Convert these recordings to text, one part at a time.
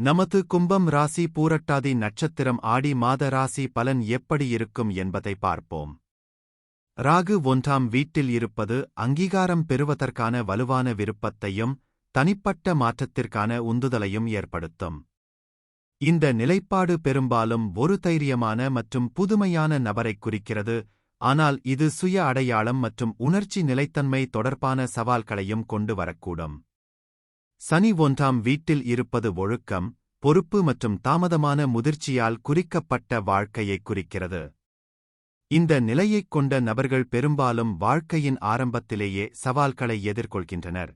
நமது கும்பம் ராசி பூரட்டாதி நட்சத்திரம் ஆடி மாத ராசி பலன் எப்படி இருக்கும் என்பதை பார்ப்போம். ராகு ஒன்றாம் வீட்டில் இருப்பது அங்கீகாரம் பெறுவதற்கான வலுவான விருப்பத்தையும் தனிப்பட்ட மாற்றத்திற்கான உந்துதலையும் ஏற்படுத்தும். இந்த நிலைப்பாடு பெரும்பாலும் ஒரு தைரியமான மற்றும் புதுமையான நபரைக் குறிக்கிறது ஆனால் இது சுய அடையாளம் மற்றும் உணர்ச்சி நிலைத்தன்மை தொடர்பான சவால்களையும் கொண்டு வரக்கூடும். சனி ஒன்றாம் வீட்டில் இருப்பது ஒழுக்கம் பொறுப்பு மற்றும் தாமதமான முதிர்ச்சியால் குறிக்கப்பட்ட வாழ்க்கையைக் குறிக்கிறது. இந்த நிலையைக் கொண்ட நபர்கள் பெரும்பாலும் வாழ்க்கையின் ஆரம்பத்திலேயே சவால்களை எதிர்கொள்கின்றனர்.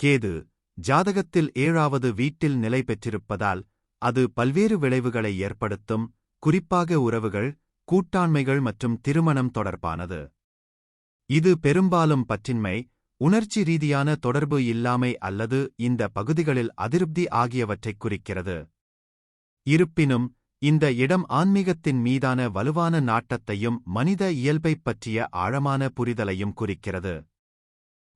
கேது ஜாதகத்தில் ஏழாவது வீட்டில் நிலை பெற்றிருப்பதால் அது பல்வேறு விளைவுகளை ஏற்படுத்தும் குறிப்பாக உறவுகள் கூட்டாண்மைகள் மற்றும் திருமணம் தொடர்பானது. இது பெரும்பாலும் பற்றின்மை உணர்ச்சி ரீதியான தொடர்பு இல்லாமை அல்லது இந்த பகுதிகளில் அதிருப்தி ஆகியவற்றைக் குறிக்கிறது. இருப்பினும் இந்த இடம் ஆன்மீகத்தின் மீதான வலுவான நாட்டத்தையும் மனித இயல்பைப் பற்றிய ஆழமான புரிதலையும் குறிக்கிறது.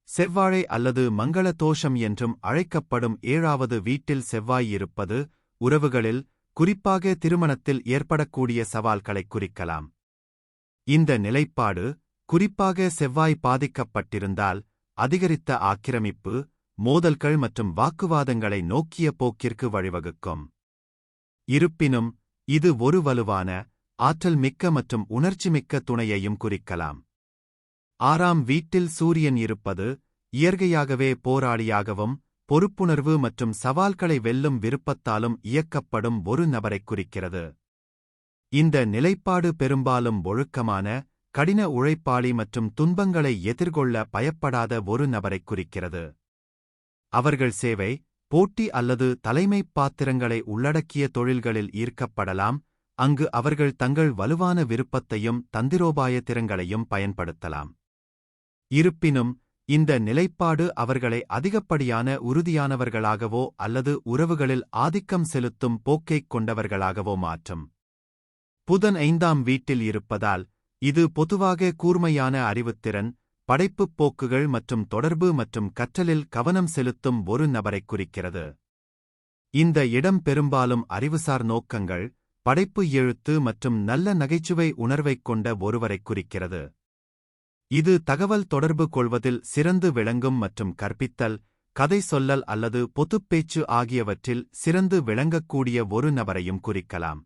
செவ்வாழை அல்லது மங்கள தோஷம் என்றும் அழைக்கப்படும் ஏழாவது வீட்டில் செவ்வாய் இருப்பது உறவுகளில் குறிப்பாக திருமணத்தில் ஏற்படக்கூடிய சவால்களைக் குறிக்கலாம். இந்த நிலைப்பாடு குறிப்பாக செவ்வாய் பாதிக்கப்பட்டிருந்தால் அதிகரித்த ஆக்கிரமிப்பு மோதல்கள் மற்றும் வாக்குவாதங்களை நோக்கிய போக்கிற்கு வழிவகுக்கும். இருப்பினும் இது ஒரு வலுவான ஆற்றல் மிக்க மற்றும் உணர்ச்சிமிக்க துணையையும் குறிக்கலாம். ஆறாம் வீட்டில் சூரியன் இருப்பது இயற்கையாகவே போராளியாகவும் பொறுப்புணர்வு மற்றும் சவால்களை வெல்லும் விருப்பத்தாலும் இயக்கப்படும் ஒரு நபரைக் குறிக்கிறது. இந்த நிலைப்பாடு பெரும்பாலும் ஒழுக்கமான கடின உழைப்பாளி மற்றும் துன்பங்களை எதிர்கொள்ள பயப்படாத ஒரு நபரைக் குறிக்கிறது. அவர்கள் சேவை போட்டி அல்லது தலைமைப் பாத்திரங்களை உள்ளடக்கிய தொழில்களில் ஈர்க்கப்படலாம் அங்கு அவர்கள் தங்கள் வலுவான விருப்பத்தையும் தந்திரோபாய திறங்களையும் பயன்படுத்தலாம். இருப்பினும் இந்த நிலைப்பாடு அவர்களை அதிகப்படியான உறுதியானவர்களாகவோ அல்லது உறவுகளில் ஆதிக்கம் செலுத்தும் போக்கைக் கொண்டவர்களாகவோ மாற்றும். புதன் ஐந்தாம் வீட்டில் இருப்பதால் இது பொதுவாக கூர்மையான அறிவுத்திறன் படைப்புப் போக்குகள் மற்றும் தொடர்பு மற்றும் கற்றலில் கவனம் செலுத்தும் ஒரு நபரைக் குறிக்கிறது. இந்த இடம் பெரும்பாலும் அறிவுசார் நோக்கங்கள் படைப்பு எழுத்து மற்றும் நல்ல நகைச்சுவை உணர்வைக் கொண்ட ஒருவரைக் குறிக்கிறது. இது தகவல் தொடர்பு கொள்வதில் சிறந்து விளங்கும் மற்றும் கற்பித்தல் கதை சொல்லல் அல்லது பொதுப்பேச்சு ஆகியவற்றில் சிறந்து விளங்கக்கூடிய ஒரு நபரையும் குறிக்கலாம்.